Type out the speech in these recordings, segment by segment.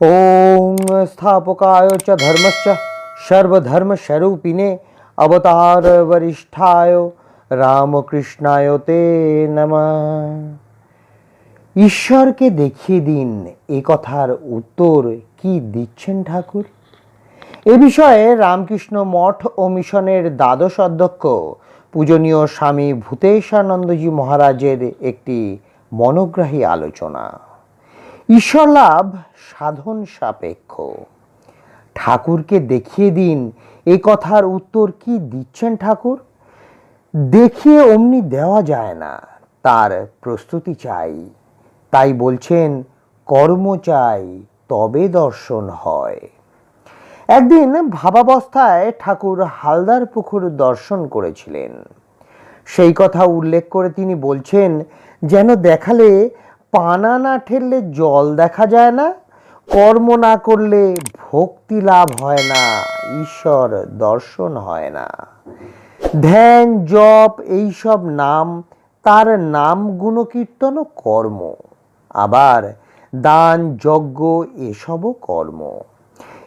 ॐ स्थापकाय च धर्मस्य सर्वधर्मस्वरूपिणे अवतारवरिष्ठाय রামকৃষ্ণায় তে নমঃ ঈশ্বরকে দেখিয়ে দিন এ কথার উত্তর কি দিচ্ছেন ঠাকুর এ বিষয়ে রামকৃষ্ণ মঠ ও মিশনের দ্বাদশ অধ্যক্ষ পূজনীয় স্বামী ভূতেশানন্দজি মহারাজের একটি মনোগ্রাহী আলোচনা ঈশ্বর লাভ, সাধন সাপেক্ষ। ঠাকুরকে দেখিয়ে দিন, এ কথার উত্তর কি দিচ্ছেন ঠাকুর? দেখিয়ে অমনি দেওয়া যায় না, তার প্রস্তুতি চাই। তাই বলছেন, কর্ম চাই, তবে দর্শন হয়। একদিন ভাবাবস্থায় ঠাকুর হালদার পুকুর দর্শন করেছিলেন। সেই কথা উল্লেখ করে তিনি বলছেন, যেন দেখালে পানা না ঠেললে জল দেখা যায় না, কর্ম না করলে ভক্তি লাভ হয় না, ঈশ্বর দর্শন হয় না। ধ্যান, জপ এইসব নাম, তার নাম গুণকীর্তন কর্ম। আবার দান, যজ্ঞ, এসবও কর্ম।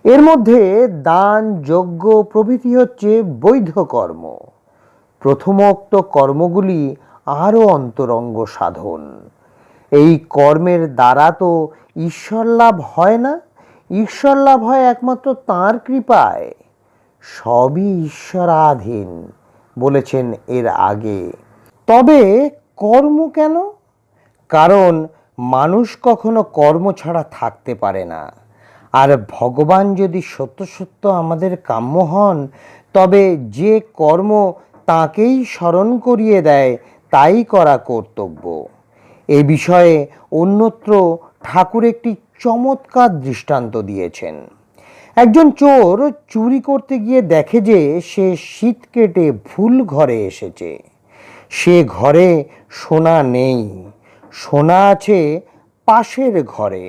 এর মধ্যে দান, যজ্ঞ প্রভৃতি হচ্ছে বৈধ কর্ম। প্রথমোক্ত কর্মগুলি আরও অন্তরঙ্গ সাধন। এই কর্মের দ্বারা তো ঈশ্বর লাভ হয় না। ঈশ্বর লাভ হয় একমাত্র তাঁর কৃপায়। সবই ঈশ্বরাধীন, বলেছেন এর আগে। তবে কর্ম কেন? কারণ মানুষ কখনো কর্ম ছাড়া থাকতে পারে না। আর ভগবান যদি সত্য সত্য আমাদের কাম্য হন, তবে যে কর্ম তাকেই স্মরণ করিয়ে দেয়, তাই করা কর্তব্য। এ বিষয়ে অন্যত্র ঠাকুর একটি চমৎকার দৃষ্টান্ত দিয়েছেন। একজন চোর চুরি করতে গিয়ে দেখে যে সে শীত কেটে ভুল ঘরে এসেছে। সে ঘরে সোনা নেই। সোনা আছে পাশের ঘরে।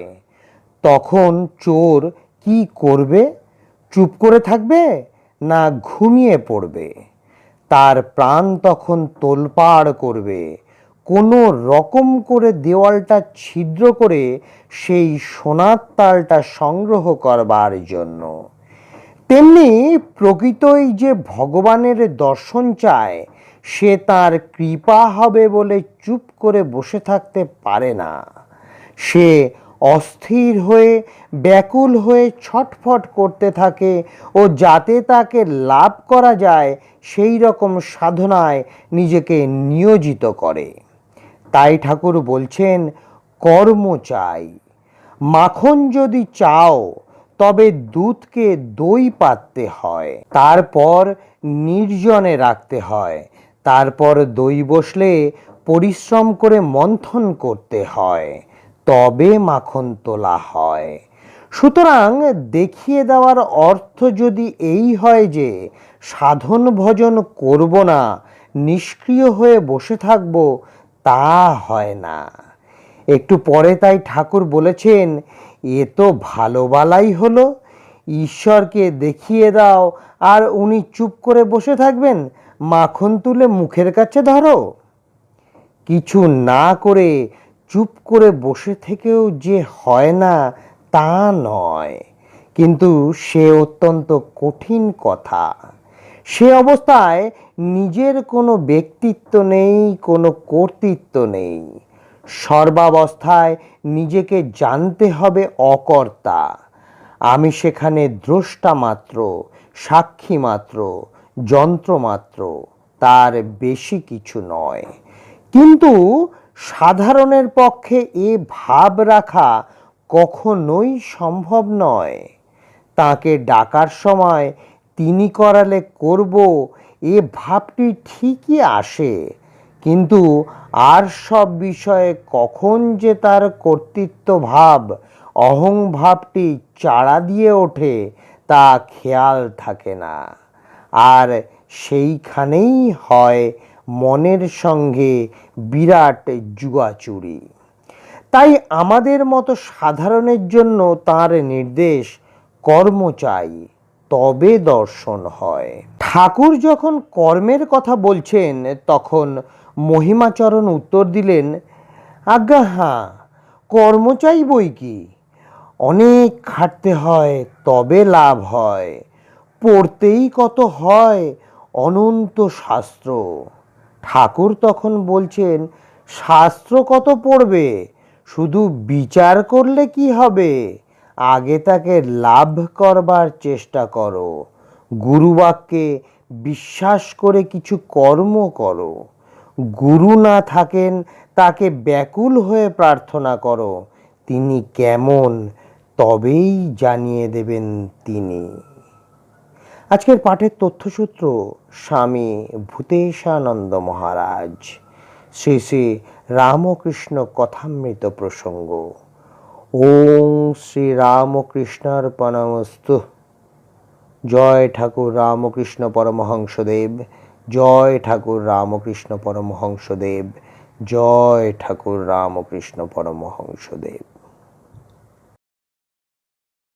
তখন চোর কি করবে? চুপ করে থাকবে না ঘুমিয়ে পড়বে? তার প্রাণ তখন তোলপাড় করবে। কোনো রকম করে দেওয়ালটা ছিদ্র করে সেই সোনার তালটা সংগ্রহ করবার জন্য। তেমনি প্রকৃতই যে ভগবানের দর্শন চায়, সে তার কৃপা হবে বলে চুপ করে বসে থাকতে পারে না। সে অস্থির হয়ে, ব্যাকুল হয়ে ছটফট করতে থাকে ও যাতে তাকে লাভ করা যায়, সেই রকম সাধনায় নিজেকে নিয়োজিত করে। তাই ঠাকুর বলছেন, কর্ম চাই। মাখন যদি চাও, তবে দুধকে দই পাততে হয়। তারপর নির্জনে রাখতে হয়। তারপর দই বসলে পরিশ্রম করে মন্থন করতে হয়। তবে মাখন তোলা হয়। সুতরাং দেখিয়ে দেওয়ার অর্থ যদি এই হয় যে, সাধন ভজন করব না, নিষ্ক্রিয় হয়ে বসে থাকব তা হয় না। একটু পরে তাই ঠাকুর বলেছেন, এ তো ভালো বালাই হলো, ঈশ্বরকে দেখিয়ে দাও, আর উনি চুপ করে বসে থাকবেন, মাখন তুলে মুখের কাছে ধরো। কিছু না করে চুপ করে বসে থেকেও যে হয় না, তা নয়। কিন্তু সে অত্যন্ত কঠিন কথা। সে অবস্থায় নিজের কোনো ব্যক্তিত্ব নেই, কোনো কর্তৃত্ব নেই। সর্বাবস্থায় নিজেকে জানতে হবে অকর্তা। আমি সেখানে দ্রষ্টা মাত্র, সাক্ষী মাত্র, যন্ত্র মাত্র, তার বেশি কিছু নয়। কিন্তু সাধারণের পক্ষে এ ভাব রাখা কখনোই সম্ভব নয়। তাকে ডাকার সময় তিনি করালে করব, এ ভাবটি ঠিকই আসে। কিন্তু আর সব বিষয়ে কখন যে তার কর্তৃত্ব ভাব অহং ভাবটি চাড়া দিয়ে ওঠে, তা খেয়াল থাকে না। আর সেইখানেই হয় মনের সঙ্গে বিরাট জুয়াচুরি তাই আমাদের মতো সাধারণের জন্য তার নির্দেশ কর্ম চাই। তবে দর্শন হয়। ঠাকুর যখন কর্মের কথা বলছেন, তখন মহিমাচরণ উত্তর দিলেন, আজ্ঞা হাঁ কর্ম চাই বই কি? অনেক খাটতে হয়, তবে লাভ হয়। পড়তেই কত হয়, অনন্ত শাস্ত্র। ঠাকুর তখন বলছেন, শাস্ত্র কত পড়বে? শুধু বিচার করলে কি হবে? আগে তাকে লাভ করবার চেষ্টা করো। গুরুবাক্যে বিশ্বাস করে কিছু কর্ম করো। গুরু না থাকেন তাকে ব্যাকুল হয়ে প্রার্থনা করো। তিনি কেমন, তবেই জানিয়ে দেবেন তিনি। আজকের পাঠের তথ্যসূত্র স্বামী ভূতেশানন্দ মহারাজ। শ্রী শ্রী রামকৃষ্ণ কথামৃত প্রসঙ্গ। ওম শ্রী রামকৃষ্ণার পণমস্তু জয় ঠাকুর রামকৃষ্ণ পরমহংসদেব। জয় ঠাকুর রামকৃষ্ণ পরমহংসদেব। জয় ঠাকুর রামকৃষ্ণ পরমহংসদেব।